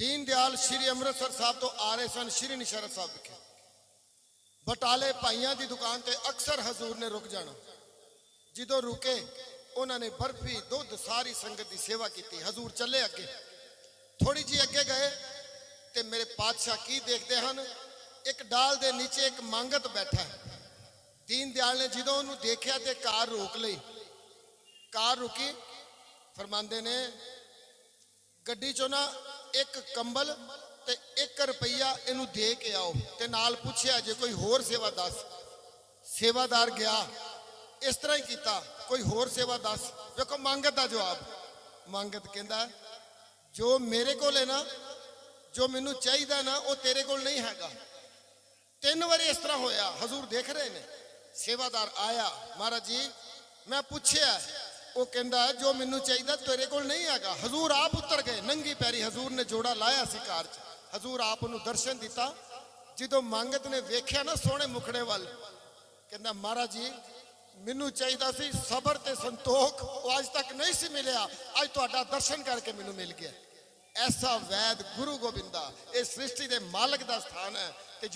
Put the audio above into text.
ਦੀਨ ਦਿਆਲ ਸ਼੍ਰੀ ਅੰਮ੍ਰਿਤਸਰ ਸਾਹਿਬ ਤੋਂ ਆ ਰਹੇ ਸਨ, ਸ਼੍ਰੀ ਨਿਸ਼ਾਰਤ ਸਾਹਿਬ ਵਿਖੇ। ਬਟਾਲੇ ਭਾਈਆਂ ਦੀ ਦੁਕਾਨ ਤੇ ਅਕਸਰ ਹਜ਼ੂਰ ਨੇ ਰੁਕ ਜਾਣਾ। ਜਦੋਂ ਰੁਕੇ, ਉਹਨਾਂ ਨੇ ਬਰਫੀ, ਦੁੱਧ, ਸਾਰੀ ਸੰਗਤ ਦੀ ਸੇਵਾ ਕੀਤੀ। ਹਜ਼ੂਰ ਚੱਲੇ ਅੱਗੇ। ਥੋੜੀ ਜੀ ਅੱਗੇ ਗਏ ਤੇ ਮੇਰੇ ਪਾਤਸ਼ਾਹ ਕੀ ਦੇਖਦੇ ਹਨ? ਇੱਕ ਡਾਲ ਦੇ ਨੀਚੇ ਇੱਕ ਮੰਗਤ ਬੈਠਾ ਹੈ। ਦੀਨ ਦਿਆਲ ਨੇ ਜਦੋਂ ਉਹਨੂੰ ਦੇਖਿਆ ਤੇ ਕਾਰ ਰੋਕ ਲਈ। ਕਾਰ ਰੁਕੀ। ਫਰਮਾਉਂਦੇ ਨੇ, ਗੱਡੀ ਚੋਂ ਨਾ ਇੱਕ ਕੰਬਲ ਤੇ 1 ਰੁਪਈਆ ਇਹਨੂੰ ਦੇ ਕੇ ਆਓ ਤੇ ਨਾਲ ਪੁੱਛਿਆ, ਜੇ ਕੋਈ ਹੋਰ ਸੇਵਾ ਦੱਸ ਸੇਵਾਦਾਰ ਗਿਆ, ਇਸ ਤਰ੍ਹਾਂ ਹੀ ਕੀਤਾ, ਕੋਈ ਹੋਰ ਸੇਵਾ ਦੱਸ ਵੇਖੋ, ਮੰਗਤ ਦਾ ਜਵਾਬ। ਮੰਗਤ ਕਹਿੰਦਾ, ਜੋ ਮੇਰੇ ਕੋਲ ਹੈ ਨਾ, ਜੋ ਮੈਨੂੰ ਚਾਹੀਦਾ ਨਾ, ਉਹ ਤੇਰੇ ਕੋਲ ਨਹੀਂ ਹੈਗਾ। ਤਿੰਨ ਵਾਰੀ ਇਸ ਤਰ੍ਹਾਂ ਹੋਇਆ। ਹਜ਼ੂਰ ਦੇਖ ਰਹੇ ਨੇ। ਸੇਵਾਦਾਰ ਆਇਆ, ਮਹਾਰਾਜ ਜੀ, ਮੈਂ ਪੁੱਛਿਆ ਉਹ ਕਹਿੰਦਾ, ਜੋ ਮੈਨੂੰ ਚਾਹੀਦਾ ਤੇਰੇ ਕੋਲ ਨਹੀਂ ਹੈਗਾ। ਹਜ਼ੂਰ ਆਪ ਉਤਰ ਗਏ। ਨੰਗੀ ਪੈਰੀ ਹਜ਼ੂਰ ਨੇ ਜੋੜਾ ਲਾਇਆ ਸੀ ਕਾਰ 'ਚ। ਹਜ਼ੂਰ ਆਪ ਨੂੰ ਦਰਸ਼ਨ ਦਿੱਤਾ। ਜਦੋਂ ਮੰਗਤ ਨੇ ਵੇਖਿਆ ਨਾ ਸੋਹਣੇ ਮੁਖੜੇ ਵੱਲ, ਕਹਿੰਦਾ, ਮਹਾਰਾਜ ਜੀ, ਮੈਨੂੰ ਚਾਹੀਦਾ ਸੀ ਸਬਰ ਤੇ ਸੰਤੋਖ। ਉਹ ਅੱਜ ਤੱਕ ਨਹੀਂ ਸੀ ਮਿਲਿਆ। ਅੱਜ ਤੁਹਾਡਾ ਦਰਸ਼ਨ ਕਰਕੇ ਮੈਨੂੰ ਮਿਲ ਗਿਆ। ਐਸਾ ਵੈਦ ਗੁਰੂ ਗੋਬਿੰਦਾ, ਇਹ ਸ੍ਰਿਸ਼ਟੀ ਦੇ ਮਾਲਕ ਦਾ ਸਥਾਨ ਹੈ